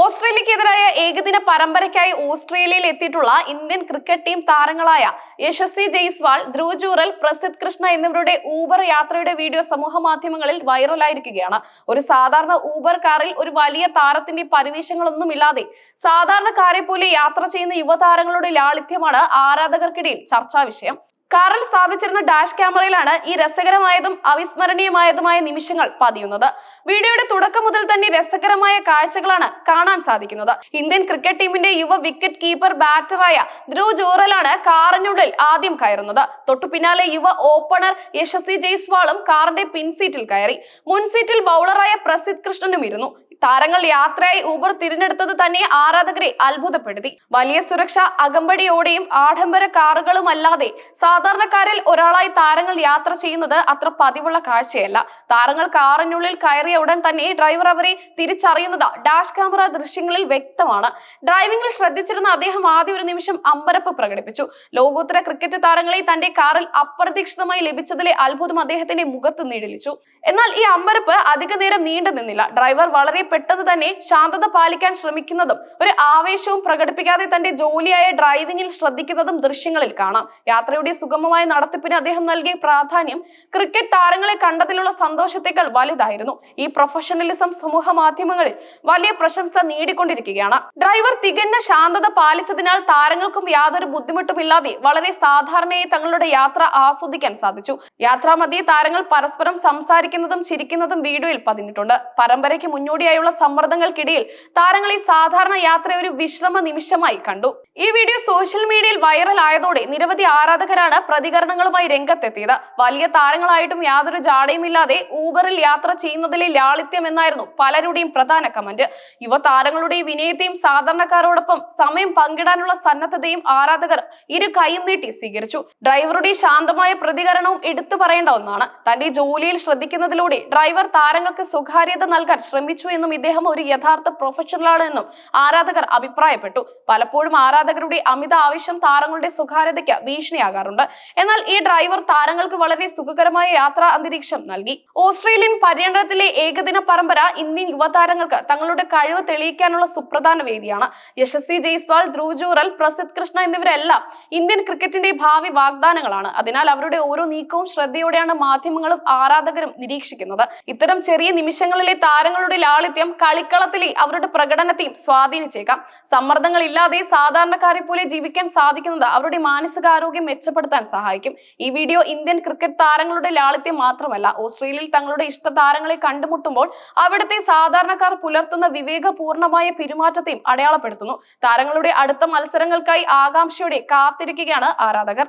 ഓസ്ട്രേലിയക്കെതിരായ ഏകദിന പരമ്പരയ്ക്കായി ഓസ്ട്രേലിയയിൽ എത്തിയിട്ടുള്ള ഇന്ത്യൻ ക്രിക്കറ്റ് ടീം താരങ്ങളായ യശസ്വി ജയ്സ്വാൾ ധ്രുവ് ജൂറൽ പ്രസിദ്ധ് കൃഷ്ണ എന്നിവരുടെ ഊബർ യാത്രയുടെ വീഡിയോ സമൂഹ മാധ്യമങ്ങളിൽ വൈറലായിരിക്കുകയാണ്. ഒരു സാധാരണ ഊബർ കാറിൽ ഒരു വലിയ താരത്തിന്റെ പരിവേഷങ്ങളൊന്നുമില്ലാതെ സാധാരണക്കാരെ പോലെ യാത്ര ചെയ്യുന്ന യുവതാരങ്ങളുടെ ലാളിത്യമാണ് ആരാധകർക്കിടയിൽ ചർച്ചാ വിഷയം. കാറിൽ സ്ഥാപിച്ചിരുന്ന ഡാഷ് ക്യാമറയിലാണ് ഈ രസകരമായതും അവിസ്മരണീയമായതുമായ നിമിഷങ്ങൾ പതിയുന്നത്. വീഡിയോയുടെ തുടക്കം മുതൽ തന്നെ രസകരമായ കാഴ്ചകളാണ് കാണാൻ സാധിക്കുന്നത്. ഇന്ത്യൻ ക്രിക്കറ്റ് ടീമിന്റെ യുവ വിക്കറ്റ് കീപ്പർ ബാറ്ററായ ധ്രുവ് ജോറലാണ് കാറിനുള്ളിൽ ആദ്യം കയറുന്നത്. തൊട്ടു പിന്നാലെ യുവ ഓപ്പണർ യശസ്വി ജയ്സ്വാളും കാറിന്റെ പിൻസീറ്റിൽ കയറി. മുൻസീറ്റിൽ ബൗളറായ പ്രസിദ്ധ് കൃഷ്ണനും ഇരുന്നു. താരങ്ങൾ യാത്രയായി ഊബർ തിരഞ്ഞെടുത്തത് തന്നെ ആരാധകരെ അത്ഭുതപ്പെടുത്തി. വലിയ സുരക്ഷ അകമ്പടിയോടെയും ആഡംബര കാറുകളുമല്ലാതെ സാധാരണക്കാരിൽ ഒരാളായി താരങ്ങൾ യാത്ര ചെയ്യുന്നത് അത്ര പതിവുള്ള കാഴ്ചയല്ല. താരങ്ങൾ കാറിനുള്ളിൽ കയറിയ ഉടൻ തന്നെ ഡ്രൈവർ അവരെ തിരിച്ചറിയുന്നത് ഡാഷ് ക്യാമറ ദൃശ്യങ്ങളിൽ വ്യക്തമാണ്. ഡ്രൈവിംഗിൽ ശ്രദ്ധിച്ചിരുന്ന അദ്ദേഹം ആദ്യ ഒരു നിമിഷം അമ്പരപ്പ് പ്രകടിപ്പിച്ചു. ലോകോത്തര ക്രിക്കറ്റ് താരങ്ങളെ തന്റെ കാറിൽ അപ്രതീക്ഷിതമായി ലഭിച്ചതിലെ അത്ഭുതം അദ്ദേഹത്തിന്റെ മുഖത്ത് നിഴലിച്ചു. എന്നാൽ ഈ അമ്പരപ്പ് അധിക നേരം നീണ്ടു നിന്നില്ല. ഡ്രൈവർ വളരെ പെട്ടെന്ന് തന്നെ ശാന്തത പാലിക്കാൻ ശ്രമിക്കുന്നതും ഒരു ആവേശവും പ്രകടിപ്പിക്കാതെ തന്റെ ജോലിയായ ഡ്രൈവിംഗിൽ ശ്രദ്ധിക്കുന്നതും ദൃശ്യങ്ങളിൽ കാണാം. യാത്രയുടെ സുഗമമായ നടത്തിപ്പിന് അദ്ദേഹം നൽകിയ പ്രാധാന്യം ക്രിക്കറ്റ് താരങ്ങളെ കണ്ടതിലുള്ള സന്തോഷത്തേക്കാൾ വലുതായിരുന്നു. ഈ പ്രൊഫഷണലിസം സമൂഹ മാധ്യമങ്ങളിൽ വലിയ പ്രശംസ നേടിക്കൊണ്ടിരിക്കുകയാണ്. ഡ്രൈവർ തികഞ്ഞ ശാന്തത പാലിച്ചതിനാൽ താരങ്ങൾക്കും യാതൊരു ബുദ്ധിമുട്ടുമില്ലാതെ വളരെ സാധാരണയായി തങ്ങളുടെ യാത്ര ആസ്വദിക്കാൻ സാധിച്ചു. യാത്രാമധ്യേ താരങ്ങൾ പരസ്പരം സംസാരിക്കുന്നതും ചിരിക്കുന്നതും വീഡിയോയിൽ പതിഞ്ഞിട്ടുണ്ട്. പരമ്പരയ്ക്ക് മുന്നോടിയായുള്ള സമ്മർദ്ദങ്ങൾക്കിടയിൽ താരങ്ങൾ ഈ സാധാരണ യാത്ര ഒരു വിശ്രമ നിമിഷമായി കണ്ടു. ഈ വീഡിയോ സോഷ്യൽ മീഡിയയിൽ വൈറൽ ആയതോടെ നിരവധി ആരാധകരാണ് പ്രതികരണങ്ങളുമായി രംഗത്തെത്തിയത്. വലിയ താരങ്ങളായിട്ടും യാതൊരു ജാടയുമില്ലാതെ ഊബറിൽ യാത്ര ചെയ്യുന്നതിലെ ലാളിത്യം എന്നായിരുന്നു പലരുടെയും പ്രധാന കമന്റ്. യുവതാരങ്ങളുടെ വിനയത്തെയും സാധാരണക്കാരോടൊപ്പം സമയം പങ്കിടാനുള്ള സന്നദ്ധതയും ആരാധകർ ഇരു കൈയും നീട്ടി സ്വീകരിച്ചു. ഡ്രൈവറുടെ ശാന്തമായ പ്രതികരണവും എടുത്തു പറയേണ്ട ഒന്നാണ്. തന്റെ ജോലിയിൽ ശ്രദ്ധിക്കുന്നതിലൂടെ ഡ്രൈവർ താരങ്ങൾക്ക് സ്വകാര്യത നൽകാൻ ശ്രമിച്ചു എന്നും ഇദ്ദേഹം ഒരു യഥാർത്ഥ പ്രൊഫഷണലാണ് എന്നും ആരാധകർ അഭിപ്രായപ്പെട്ടു. പലപ്പോഴും ആരാധകരുടെ അമിത ആവശ്യം താരങ്ങളുടെ സ്വകാര്യതയ്ക്ക് ഭീഷണിയാകാറുണ്ട്. എന്നാൽ ഈ ഡ്രൈവർ താരങ്ങൾക്ക് വളരെ സുഖകരമായ യാത്രാ അന്തരീക്ഷം നൽകി. ഓസ്ട്രേലിയൻ പര്യടനത്തിലെ ഏകദിന പരമ്പര ഇന്ത്യൻ യുവതാരങ്ങൾക്ക് തങ്ങളുടെ കഴിവ് തെളിയിക്കാനുള്ള സുപ്രധാന വേദിയാണ്. യശസ്വി ജയ്സ്വാൾ ധ്രുവ് ജൂറൽ പ്രസിദ് കൃഷ്ണ എന്നിവരെല്ലാം ഇന്ത്യൻ ക്രിക്കറ്റിന്റെ ഭാവി വാഗ്ദാനങ്ങളാണ്. അതിനാൽ അവരുടെ ഓരോ നീക്കവും ശ്രദ്ധയോടെയാണ് മാധ്യമങ്ങളും ആരാധകരും നിരീക്ഷിക്കുന്നത്. ഇത്തരം ചെറിയ നിമിഷങ്ങളിലെ താരങ്ങളുടെ ലാളിത്യം കളിക്കളത്തിലെ അവരുടെ പ്രകടനത്തെയും സ്വാധീനിച്ചേക്കാം. സമ്മർദ്ദങ്ങൾ ഇല്ലാതെ സാധാരണക്കാരെ പോലെ ജീവിക്കാൻ സാധിക്കുന്നത് അവരുടെ മാനസികാരോഗ്യം മെച്ചപ്പെടുത്താൻ സഹായിക്കും. ഈ വീഡിയോ ഇന്ത്യൻ ക്രിക്കറ്റ് താരങ്ങളുടെ ലാളിത്യം മാത്രമല്ല ഓസ്ട്രേലിയയിൽ തങ്ങളുടെ ഇഷ്ട താരങ്ങളെ കണ്ടുമുട്ടുമ്പോൾ അവിടുത്തെ സാധാരണക്കാർ പുലർത്തുന്ന വിവേകപൂർണമായ പെരുമാറ്റത്തെയും അടയാളപ്പെടുത്തുന്നു. താരങ്ങളുടെ അടുത്ത മത്സരങ്ങൾക്കായി ആകാംക്ഷയോടെ കാത്തിരിക്കുകയാണ് ആരാധകർ.